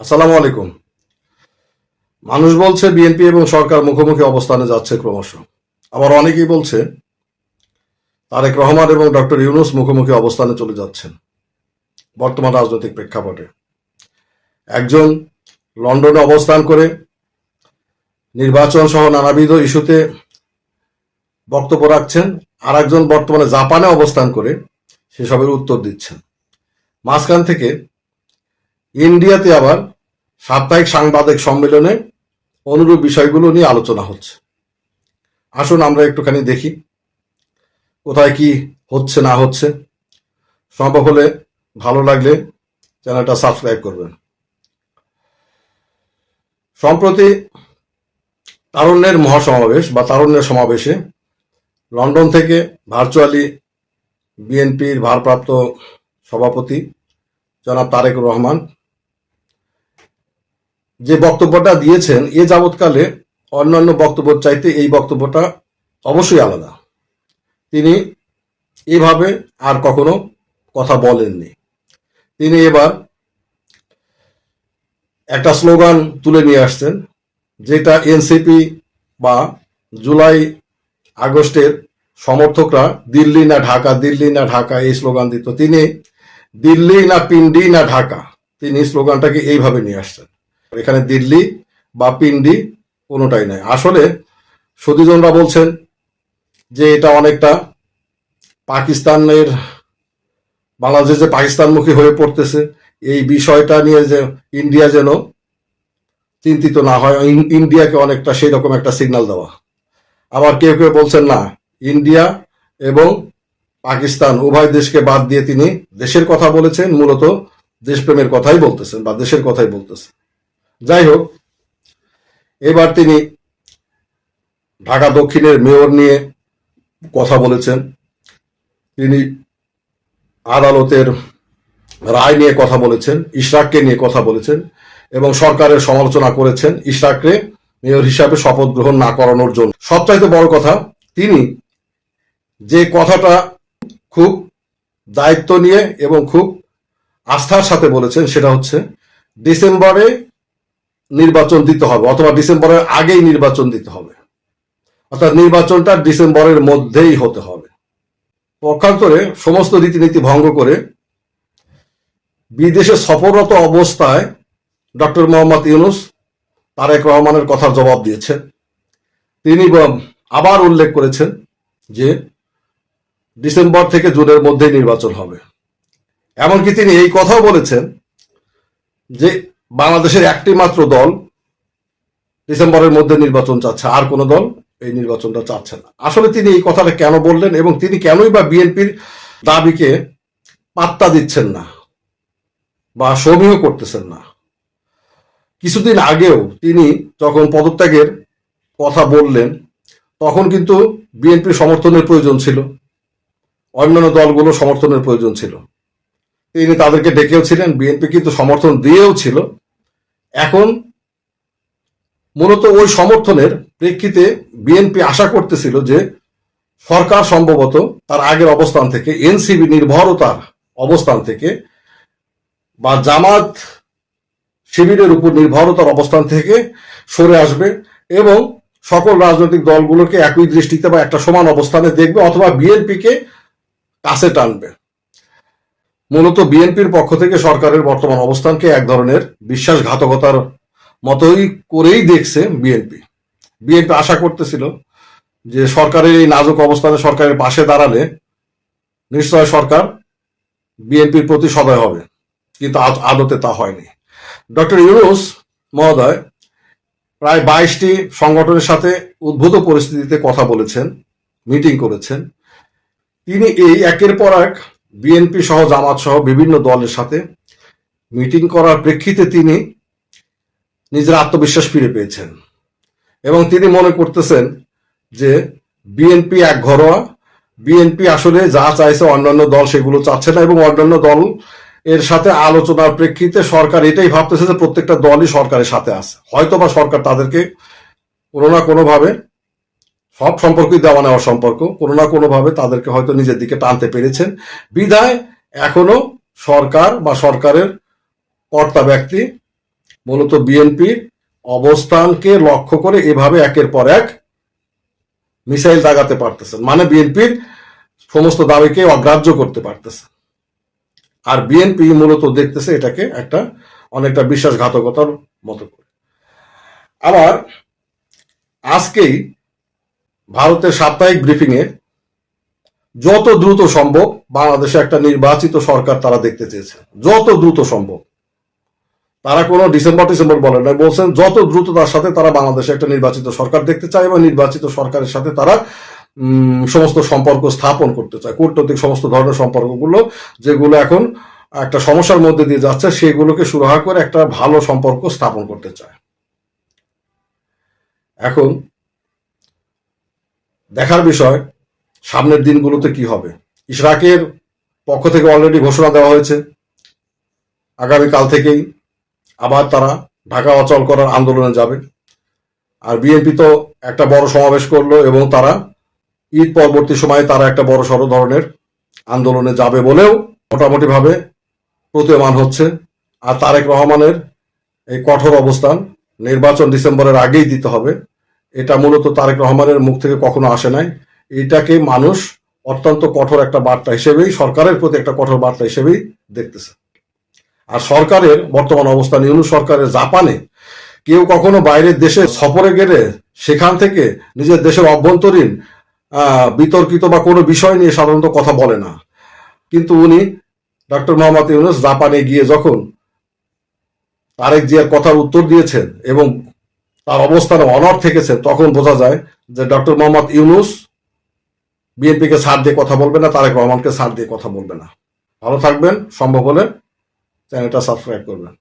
আসসালামু আলাইকুম। মানুষ বলছে, বিএনপি এবং সরকার মুখোমুখি অবস্থানে যাচ্ছে ক্রমশ। আবার অনেকেই বলছে, তারেক রহমান এবং ডক্টর ইউনুস মুখোমুখি অবস্থানে চলে যাচ্ছেন, বর্তমান রাজনৈতিক প্রেক্ষাপটে। একজন লন্ডনে অবস্থান করে নির্বাচন সহ নানাবিধ ইস্যুতে বক্তব্য রাখছেন আর একজন বর্তমানে জাপানে অবস্থান করে, সেসবের উত্তর দিচ্ছেন। মাঝখান থেকে ইন্ডিয়াতে আবার সাপ্তাহিক সাংবাদিক সম্মেলনে অনুরূপ বিষয়গুলো নিয়ে আলোচনা হচ্ছে। আসুন আমরা একটুখানি দেখি, কোথায় কি হচ্ছে, না হচ্ছে। সম্ভব হলে ভালো লাগলে চ্যানেলটা সাবস্ক্রাইব করবেন। সম্প্রতি তারুণ্যের মহাসমাবেশ বা তারুণ্যের সমাবেশে লন্ডন থেকে ভার্চুয়ালি বিএনপির ভারপ্রাপ্ত সভাপতি জনাব তারেক রহমান যে বক্তব্যটা দিয়েছেন, এ যাবৎকালে অন্যান্য বক্তব্য চাইতে এই বক্তব্যটা অবশ্যই আলাদা। তিনি এভাবে আর কখনো কথা বলেননি। তিনি এবার একটা স্লোগান তুলে নিয়ে আসছেন, যেটা এনসিপি বা জুলাই আগস্টের সমর্থকরা দিল্লি না ঢাকা, দিল্লি না ঢাকা এই স্লোগান দিত। তিনি দিল্লি না পিন্ডি না ঢাকা, তিনি স্লোগানটাকে এইভাবে নিয়ে আসছেন। এখানে দিল্লি বা পিন্ডি কোনোটাই নাই। আসলে সতীজনরা বলছেন যে এটা অনেকটা পাকিস্তানের বাংলাদেশ যে পাকিস্তানমুখী হয়ে পড়তেছে, এই বিষয়টা নিয়ে যে ইন্ডিয়া যেন চিন্তিত না হয়, ইন- ইন্ডিয়াকে অনেকটা সেই রকম একটা সিগন্যাল দেওয়া। আবার কেউ কেউ বলছেন না, ইন্ডিয়া এবং পাকিস্তান উভয় দেশকে বাদ দিয়ে তিনি দেশের কথা বলেছেন, মূলত দেশপ্রেমের কথাই বলতেছেন বা দেশের কথাই বলতেছেন। যাই হোক এবার তিনি ঢাকা দক্ষিণের মেয়র নিয়ে কথা বলেছেন। তিনি আদালতের রায় নিয়ে কথা বলেছেন, ইশরাককে নিয়ে কথা বলেছেন এবং সরকারের সমালোচনা করেছেন। ইশরাককে মেয়র হিসাবে শপথ গ্রহণ না করানোর জন্য। সবচাইতে বড় কথা, তিনি যে কথাটা খুব দায়িত্ব নিয়ে এবং খুব আস্থার সাথে বলেছেন সেটা হচ্ছে, ডিসেম্বরে নির্বাচন দিতে হবে, অথবা ডিসেম্বরের আগেই নির্বাচন দিতে হবে। অর্থাৎ নির্বাচনটা ডিসেম্বরের মধ্যেই হতে হবে। পক্ষান্তরে সমস্ত রীতিনীতি ভঙ্গ করে বিদেশে সফররত অবস্থায় ডক্টর মোহাম্মদ ইউনুস তারেক রহমানের কথার জবাব দিয়েছেন। তিনি আবার উল্লেখ করেছেন যে ডিসেম্বর থেকে জুনের মধ্যেই নির্বাচন হবে। এমনকি তিনি এই কথাও বলেছেন যে বাংলাদেশের একটি মাত্র দল ডিসেম্বরের মধ্যে নির্বাচন চাচ্ছে। আর কোনো দল এই নির্বাচনটা চাচ্ছে না। আসলে তিনি এই কথাটা কেন বললেন এবং তিনি কেনই বা বিএনপির দাবিকে পাত্তা দিচ্ছেন না বা সমীহ করতেছেন না? কিছুদিন আগেও তিনি যখন পদত্যাগের কথা বললেন, তখন কিন্তু বিএনপির সমর্থনের প্রয়োজন ছিল। অন্যান্য দলগুলো সমর্থনের প্রয়োজন ছিল। তিনি তাদেরকে ডেকেও ছিলেন বিএনপি কিন্তু সমর্থন দিয়েও ছিল। এখন মূলত ওই সমর্থনের প্রেক্ষিতে বিএনপি আশা করতেছিল যে সরকার সম্ভবত তার আগের অবস্থান থেকে এনসিবি নির্ভরতার অবস্থান থেকে বা জামাত শিবিরের উপর নির্ভরতার অবস্থান থেকে সরে আসবে এবং সকল রাজনৈতিক দলগুলোকে একই দৃষ্টিতে বা একটা সমান অবস্থানে দেখবে অথবা বিএনপিকে কাছে টানবে। মূলত বিএনপির পক্ষ থেকে সরকারের বর্তমান অবস্থানকে এক ধরনের বিশ্বাসঘাতকতার মতোই করেই দেখছে বিএনপি। বিএনপি আশা করতেছিল যে সরকারের এই নাজুক অবস্থানে সরকারের পাশে দাঁড়ালে নিশ্চয় সরকার বিএনপির প্রতি সদয় হবে। কিন্তু আদতে তা হয়নি। ডক্টর ইউনুস মহোদয় প্রায় বাইশটি সংগঠনের সাথে উদ্ভূত পরিস্থিতিতে কথা বলেছেন, মিটিং করেছেন। তিনি এই একের পর এক বিএনপি সহ জামাত সহ বিভিন্ন দলের সাথে মিটিং করার প্রেক্ষিতে তিনি নিজের আত্মবিশ্বাস ফিরে পেয়েছেন। এবং তিনি মনে করতেছেন যে বিএনপি এক ঘরোয়া। বিএনপি আসলে যা চাইছে অন্যান্য দল সেগুলো চাচ্ছে না এবং অন্যান্য দল এর সাথে আলোচনার প্রেক্ষিতে সরকার এটাই ভাবতেছে যে প্রত্যেকটা দলই সরকারের সাথে আছে। হয়তো বা সরকার তাদেরকে কোনো না কোনোভাবে সব সম্পর্কই দেওয়া নেওয়া সম্পর্ক। কোনো না কোনোভাবে তাদেরকে হয়তো নিজের দিকে টানতে পেরেছেন। বিধায় এখনও সরকার বা সরকারের কর্তা ব্যক্তি, মূলত বিএনপির অবস্থানকে লক্ষ্য করে এভাবে একের পর এক মিসাইল দাগাতে পারতেছেন। মানে বিএনপির সমস্ত দাবিকে অগ্রাহ্য করতে পারতেছে আর বিএনপি মূলত দেখতেছে এটাকে একটা অনেকটা বিশ্বাসঘাতকতার মতো করে। আবার আজকেই ভারতের সাপ্তাহিক ব্রিফিংয়ে যত দ্রুত সম্ভব বাংলাদেশে একটা নির্বাচিত সরকার তারা দেখতে চেয়েছে। যত দ্রুত সম্ভব। তারা কোনো ডিসেম্বর ডিসেম্বর বলেন না বলছেন যত দ্রুততার সাথে তারা বাংলাদেশে একটা নির্বাচিত সরকার দেখতে চায় এবং নির্বাচিত সরকারের সাথে তারা সমস্ত সম্পর্ক স্থাপন করতে চায়। কূটনৈতিক সমস্ত ধরনের সম্পর্কগুলো যেগুলো এখন একটা সমস্যার মধ্যে দিয়ে যাচ্ছে, সেগুলোকে সুরাহা করে একটা ভালো সম্পর্ক স্থাপন করতে চায়। এখন দেখার বিষয়, সামনের দিনগুলোতে কি হবে? ইশরাকের পক্ষ থেকে অলরেডি ঘোষণা দেওয়া হয়েছে। আগামীকাল থেকেই আবার তারা ঢাকা অচল করার আন্দোলনে যাবে। আর বিএনপি তো একটা বড় সমাবেশ করল এবং তারা ঈদ পরবর্তী সময়ে তারা একটা বড় সড় ধরনের আন্দোলনে যাবে বলেও মোটামুটিভাবে প্রতীয়মান হচ্ছে। আর তারেক রহমানের এই কঠোর অবস্থান নির্বাচন ডিসেম্বরের আগেই দিতে হবে। এটা মূলত তারেক রহমানের মুখ থেকে কখনো আসে নাই। এটাকে মানুষ অত্যন্ত কঠোর একটা বার্তা হিসেবেই, সরকারের প্রতি একটা কঠোর বার্তা হিসেবেই দেখতেছে। আর সরকারের বর্তমান অবস্থান ইউনুস সরকারের জাপানে কেউ কখনো বাইরের দেশে সফরে গেলে সেখান থেকে নিজের দেশের অভ্যন্তরীণ বিতর্কিত বা কোনো বিষয় নিয়ে সাধারণত কথা বলে না। কিন্তু উনি ডক্টর মোহাম্মদ ইউনুস জাপানে গিয়ে যখন তারেক জিয়ার কথার উত্তর দিয়েছেন এবং তার অবস্থানে অনর থেকেছে, তখন বোঝা যায় যে ডক্টর মোহাম্মদ ইউনুস বিএনপিকে সার দিয়ে কথা বলবে না, তারেক রহমানকে সার দিয়ে কথা বলবে না। ভালো থাকবেন, সম্ভব হলে চ্যানেলটা সাবস্ক্রাইব করবেন।